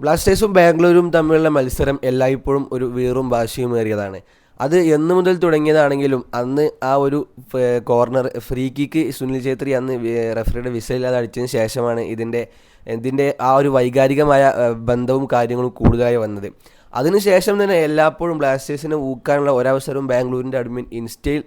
ബ്ലാസ്റ്റേഴ്സും ബാംഗ്ലൂരും തമ്മിലുള്ള മത്സരം എല്ലായ്പ്പോഴും ഒരു വീറും വാശിയുമേറിയതാണ് അത് എന്നു മുതൽ തുടങ്ങിയതാണെങ്കിലും അന്ന് ആ ഒരു corner free kick Sunil Chhetri അന്ന് റെഫറിയുടെ വിസയില്ലാതെ അടിച്ചതിന് ശേഷമാണ് ഇതിന്റെ ഇതിന്റെ ആ ഒരു വൈകാരികമായ ബന്ധവും കാര്യങ്ങളും കൂടുതലായി വന്നത്. അതിനുശേഷം തന്നെ എല്ലായ്പ്പോഴും ബ്ലാസ്റ്റേഴ്സിനെ ഊക്കാനുള്ള ഒരവസരവും ബാംഗ്ലൂരിന്റെ അഡ്മിൻ ഇൻസ്റ്റയിൽ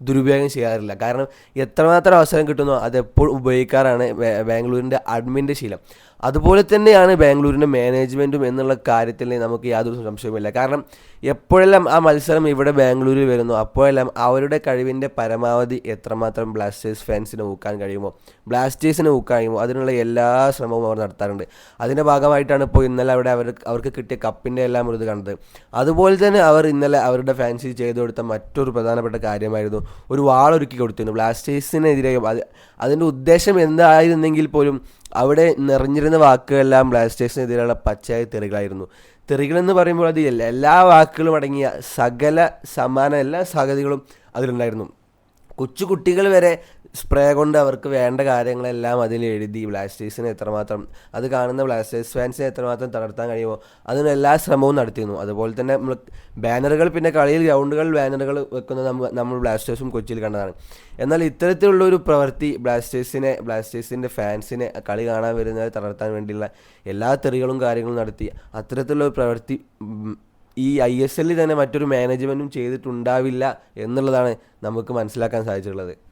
ദുരുപയോഗം ചെയ്യാറില്ല. കാരണം എത്രമാത്രം അവസരം കിട്ടുന്നോ അതെപ്പോൾ ഉപയോഗിക്കാറാണ് ബാംഗ്ലൂരിന്റെ അഡ്മിന്റെ ശീലം. അതുപോലെ തന്നെയാണ് ബാംഗ്ലൂരിന്റെ മാനേജ്മെന്റും എന്നുള്ള കാര്യത്തിൽ നമുക്ക് യാതൊരു സംശയവുമില്ല. കാരണം എപ്പോഴെല്ലാം ആ മത്സരം ഇവിടെ ബാംഗ്ലൂരിൽ വരുന്നു അപ്പോഴെല്ലാം അവരുടെ കഴിവിന്റെ പരമാവധി എത്രമാത്രം ബ്ലാസ്റ്റേഴ്സ് ഫാൻസിനെ ഊക്കാൻ കഴിയുമോ ബ്ലാസ്റ്റേഴ്സിനെ ഊക്കാൻ കഴിയുമോ അതിനുള്ള എല്ലാ ശ്രമവും അവർ നടത്താറുണ്ട്. അതിന്റെ ഭാഗമായിട്ടാണ് ഇപ്പോൾ ഇന്നലെ അവിടെ അവർ അവർക്ക് കിട്ടിയ കപ്പിന്റെ എല്ലാം ഒരു ഇത് കണ്ടത്. അതുപോലെ തന്നെ അവർ ഇന്നലെ അവരുടെ ഫാൻസിൽ ചെയ്തു കൊടുത്ത മറ്റൊരു പ്രധാനപ്പെട്ട കാര്യമായിരുന്നു ഒരു വാളൊരുക്കി കൊടുത്തിരുന്നു. ബ്ലാസ്റ്റേഴ്സിനെതിരെ അത് അതിന്റെ ഉദ്ദേശം എന്തായിരുന്നെങ്കിൽ പോലും അവിടെ നിറഞ്ഞിരുന്ന വാക്കുകളെല്ലാം ബ്ലാസ്റ്റേഴ്സിനെതിരെയുള്ള പച്ചയായ തെറികളായിരുന്നു. തെറികളെന്ന് പറയുമ്പോൾ അത് എല്ലാ വാക്കുകളും അടങ്ങിയ സകല സമാന എല്ലാ സംഗതികളും അതിലുണ്ടായിരുന്നു. കൊച്ചു കുട്ടികൾ വരെ സ്പ്രേ കൊണ്ട് അവർക്ക് വേണ്ട കാര്യങ്ങളെല്ലാം അതിൽ എഴുതി ബ്ലാസ്റ്റേഴ്സിനെ എത്രമാത്രം അത് കാണുന്ന ബ്ലാസ്റ്റേഴ്സ് ഫാൻസിനെ എത്രമാത്രം തളർത്താൻ കഴിയുമോ അതിന് എല്ലാ ശ്രമവും നടത്തിയിരുന്നു. അതുപോലെ തന്നെ നമ്മൾ ബാനറുകൾ പിന്നെ കളിയിൽ ഗ്രൗണ്ടുകളിൽ ബാനറുകൾ വെക്കുന്നത് നമ്മൾ നമ്മൾ ബ്ലാസ്റ്റേഴ്സും കൊച്ചിയിൽ കണ്ടതാണ്. എന്നാൽ ഇത്തരത്തിലുള്ള ഒരു പ്രവൃത്തി ബ്ലാസ്റ്റേഴ്സിനെ ബ്ലാസ്റ്റേഴ്സിന്റെ ഫാൻസിനെ കളി കാണാൻ വരുന്നവരെ തളർത്താൻ വേണ്ടിയുള്ള എല്ലാ തെറികളും കാര്യങ്ങളും നടത്തി അത്തരത്തിലുള്ള ഒരു പ്രവൃത്തി ഈ ഐ എസ് എല്ലിൽ തന്നെ മറ്റൊരു മാനേജ്മെന്റും ചെയ്തിട്ടുണ്ടാവില്ല എന്നുള്ളതാണ് നമുക്ക് മനസ്സിലാക്കാൻ സാധിച്ചിട്ടുള്ളത്.